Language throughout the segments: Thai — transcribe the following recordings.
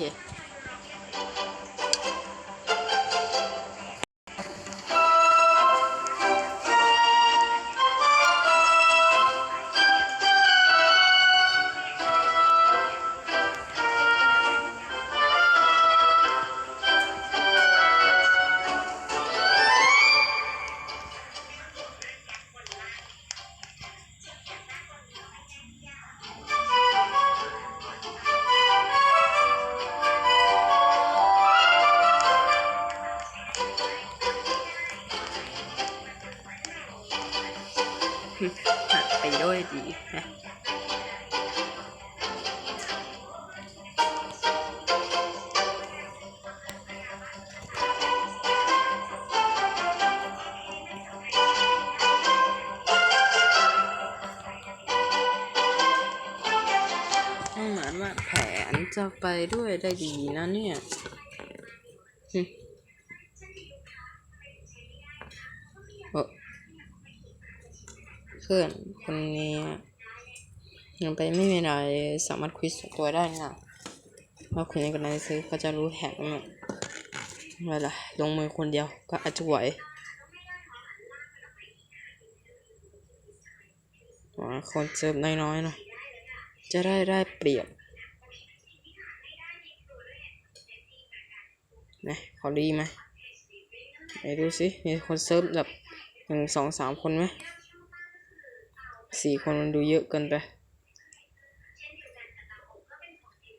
Twitter. หักไปด้วยดีนะเหมือนว่าแผนจะไปด้วยได้ดีนะเนี่ยหึโอ้ พื่อนคนนี้ยังไปไม่มีอะไรสามารถคุยส่วนตัวได้นะว่าคุยกันในซื้อเขาจะรู้แหกมั้ยไม่เป็นไรลงมือคนเดียวก็อาจจะไหวคนเจิมน้อยๆหน่อยจะได้ได้เปรียบนะขอดีไหมไหนดูสิมีคนเซิร์ฟแบบหนึ่งสองสามคนไหม สี่คนมันดูเยอะเกินไป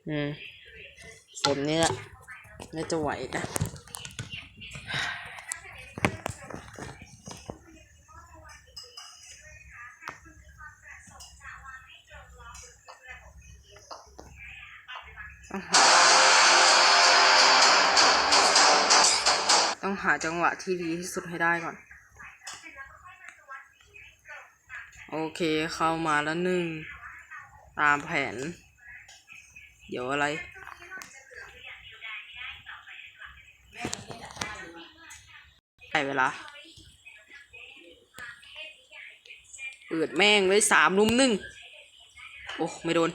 อืมสมนี้แหละน่าจะไหวนะต้องหาจังหวะที่ดีที่สุดให้ได้ก่อน โอเคเข้ามาแล้วหนึ่ง ตามแผน เดี๋ยวอะไรได้เวลาเปิดแม่งเลยสามลุมหนึ่ง โอ้ ไม่โดน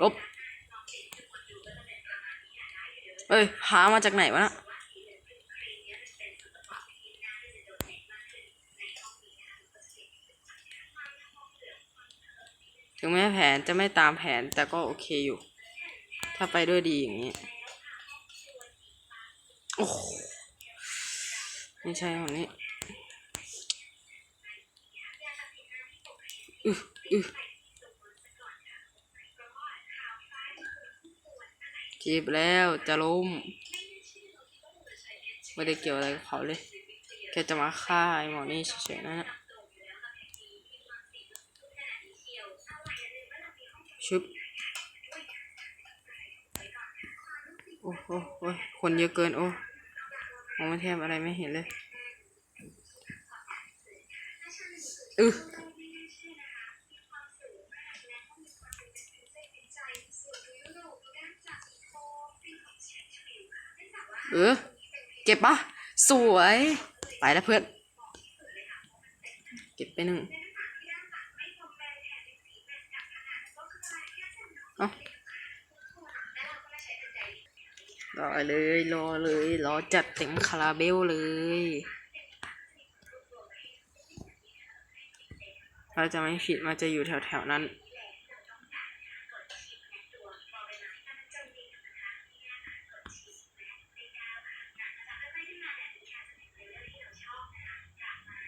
ลบ เอ้ยพามาจากไหนวะนะ ถึงแม้แผนจะไม่ตามแผนแต่ก็โอเคอยู่ ถ้าไปด้วยดีอย่างนี้โอ้โหไม่ใช่ของนี้อึอึจีบแล้วจะล้มไม่ได้เกี่ยวอะไรกับเขาเลย แค่จะมาฆ่าไอ้หมอนี่เฉยๆนะเนี่ย ชึบโอ้โหคนเยอะเกิน โอ้มองไม่แทบอะไรไม่เห็นเลยอือเออ เก็บปะสวย ไปแล้วเพื่อน เก็บไปหนึ่ง อารอเลย รอเลย รอจัดเต็มคาราเบลเลย เราจะไม่ผิดมันจะอยู่แถวๆนั้น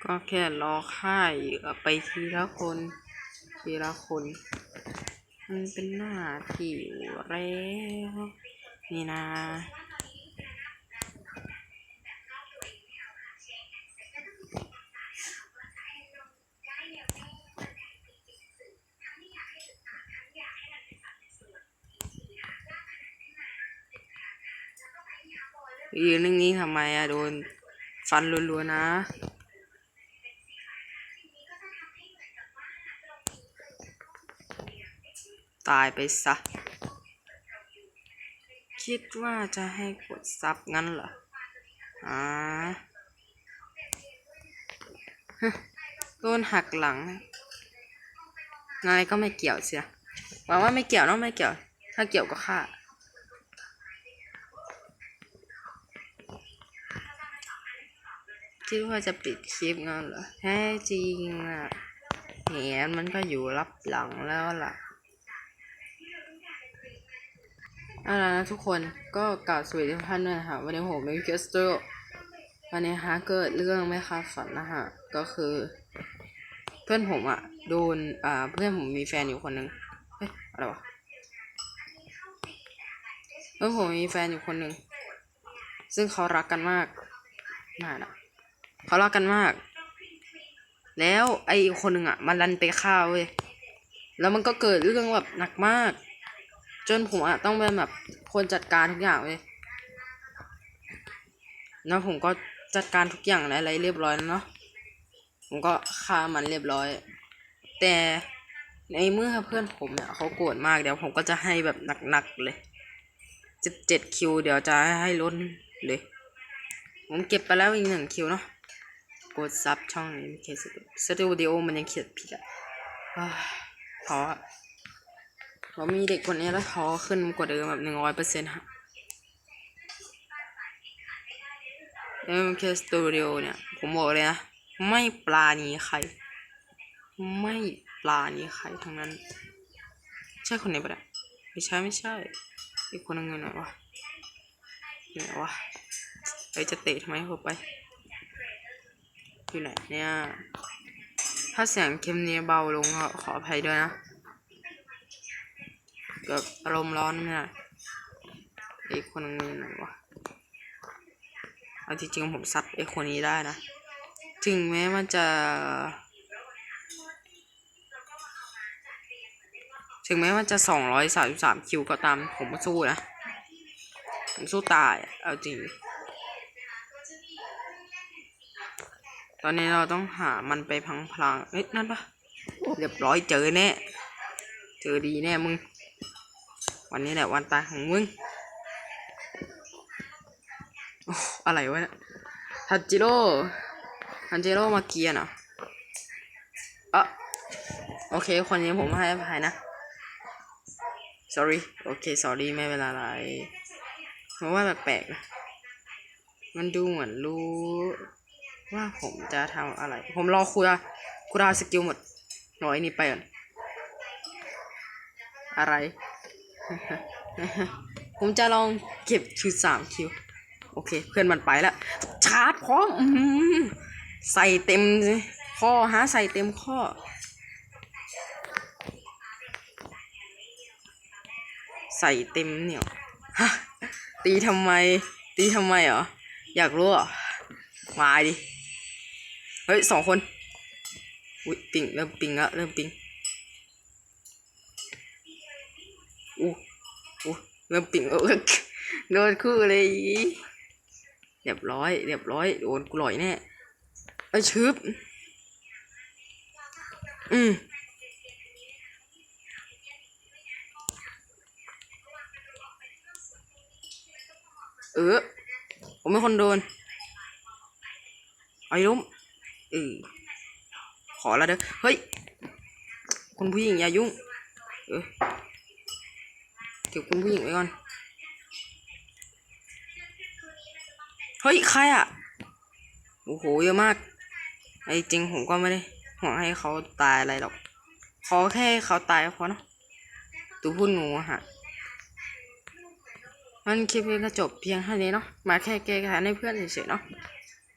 ก็แค่รอค่ายไปทีละคน ทีละคน มันเป็นหน้าที่แล้วนี่นะยืนนิ่งๆทำไมอะโดนฟันรัวๆนะายไปซะ คิดว่าจะให้กดซับงั้นเหรอ อ่าโดนหักหลัง นายก็ไม่เกี่ยวเสียหวังว่าไม่เกี่ยวเนาะไม่เกี่ยว ถ้าเกี่ยวก็ฆ่าคิดว่าจะปิดคลิปงั้นเหรอแท้จริงอะแหนมันก็อยู่รับหลังแล้วล่ะ เอาล่ะนะทุกคนก็กล่าวสวัสดีทุกท่านด้วยนะคะวันนี้ผมเป็นเกสเตอร์วันนี้ฮะเกิดเรื่องไม่คาดฝันนะฮะก็คือ เพื่อนผมอะโดนอ่าเพื่อนผมมีแฟนอยู่คนหนึ่งเฮ้ยอะไรวะเพื่อนผมมีแฟนอยู่คนหนึ่งซึ่งเขารักกันมากมากนะเขารักกันมาก แล้วไอ้คนหนึ่งอะมันรันไปฆ่าเว้ยแล้วมันก็เกิดเรื่องแบบหนักมาก จนผมอะต้องเป็นแบบคนจัดการทุกอย่างเว้ยแล้วผมก็จัดการทุกอย่างอะไรเรียบร้อยแล้วเนาะผมก็ฆ่ามันเรียบร้อย แต่ในเมื่อเพื่อนผมเนี่ยเขาโกรธมากเดี๋ยวผมก็จะให้แบบหนักๆเลยสิบเจ็ดคิวเดี๋ยวจะให้ล้นเลย ผมเก็บไปแล้วอีกหนึ่งคิวเนาะกดซับช่องนี้เคสสตูดิโอมันยังเขียนผิดอะอ้าวท้อ อะพอมีเด็กคนนี้แล้วท้อขึ้นกว่าเดิมแบบหนึ่งร้อยเปอร์เซ็นต์ฮะเอ็มเคสตูดิโอเนี่ย ผมบอกเลยนะ ไม่ปลานีใคร ไม่ปลานีใครทั้งนั้น ใช่คนไหนปะเนี่ยไม่ใช่ไม่ใช่ อีกคนนึงอยู่ไหนวะอยู่ไหนวะเอ้ยจะเตะทำไมผมไป อยู่ไหนเนี่ย ถ้าเสียงเค็มนี้เบาลงขออภัยด้วยนะ เกิดอารมณ์ร้อนนี่ยไอ้คนนึงอยู่ไหนวะเอาจริงๆผมซัดไอ้คนนี้ได้นะ ถึงแม้มันจะ ถึงแม้มันจะสองร้อยสามสิบสามคิวก็ตามผมก็สู้นะ ผมสู้ตายเอาจริง ตอนนี้เราต้องหามันไปพังพลางเอ้ยนั่นปะเรียบร้อยเจอแน่ เจอดีแน่มึง วันนี้แหละวันตายของมึงอะไรวะเนี่ยทันจิโร่ทันจิโร่มาเกียร์น่ะอะโอเค คนนี้ผมให้อภัยนะ sorry โอเค sorry ไม่เป็นไรเพราะว่าแปลกๆนะมันดูเหมือนรู้ ว่าผมจะทำอะไร ผมรอคุยอะคุราสกิลหมดรอไอ้นี่ไปก่อนอะไร ผมจะลองเก็บคิวสามคิว โอเค เพื่อนมันไปแล้ว ชาร์จพร้อมใส่เต็มข้อฮะใส่เต็มข้อ ใส่เต็มเหนี่ยวฮะตีทำไม ตีทำไมเหรอ อยากรู้เหรอ มาดิ เฮ้ยสองคน อุ้ยปิงเริ่มปิงแล้วเริ่มปิง อู้อู้เริ่มปิงเออโดนคู่เลยเรียบร้อยเรียบร้อยโดนกูลอยแน่ไอชึบอืมเออ ผมเป็นคนโดนไอ้ล้มเออขอแล้วเด้อ เฮ้ยคุณผู้หญิงอย่ายุ่ง เออ เก็บคุณผู้หญิงไว้ก่อน เฮ้ย ใครอะ โอ้โห เยอะมาก ไอ้จริงผมก็ไม่ได้ห่วงให้เขาตายอะไรหรอก ขอแค่เขาตายพอเนอะตัวพูดหนูอะฮะมันคลิปนี้ก็จบเพียงเท่านี้เนาะ มาแค่แก้แค้นให้เพื่อนเฉยๆเนาะ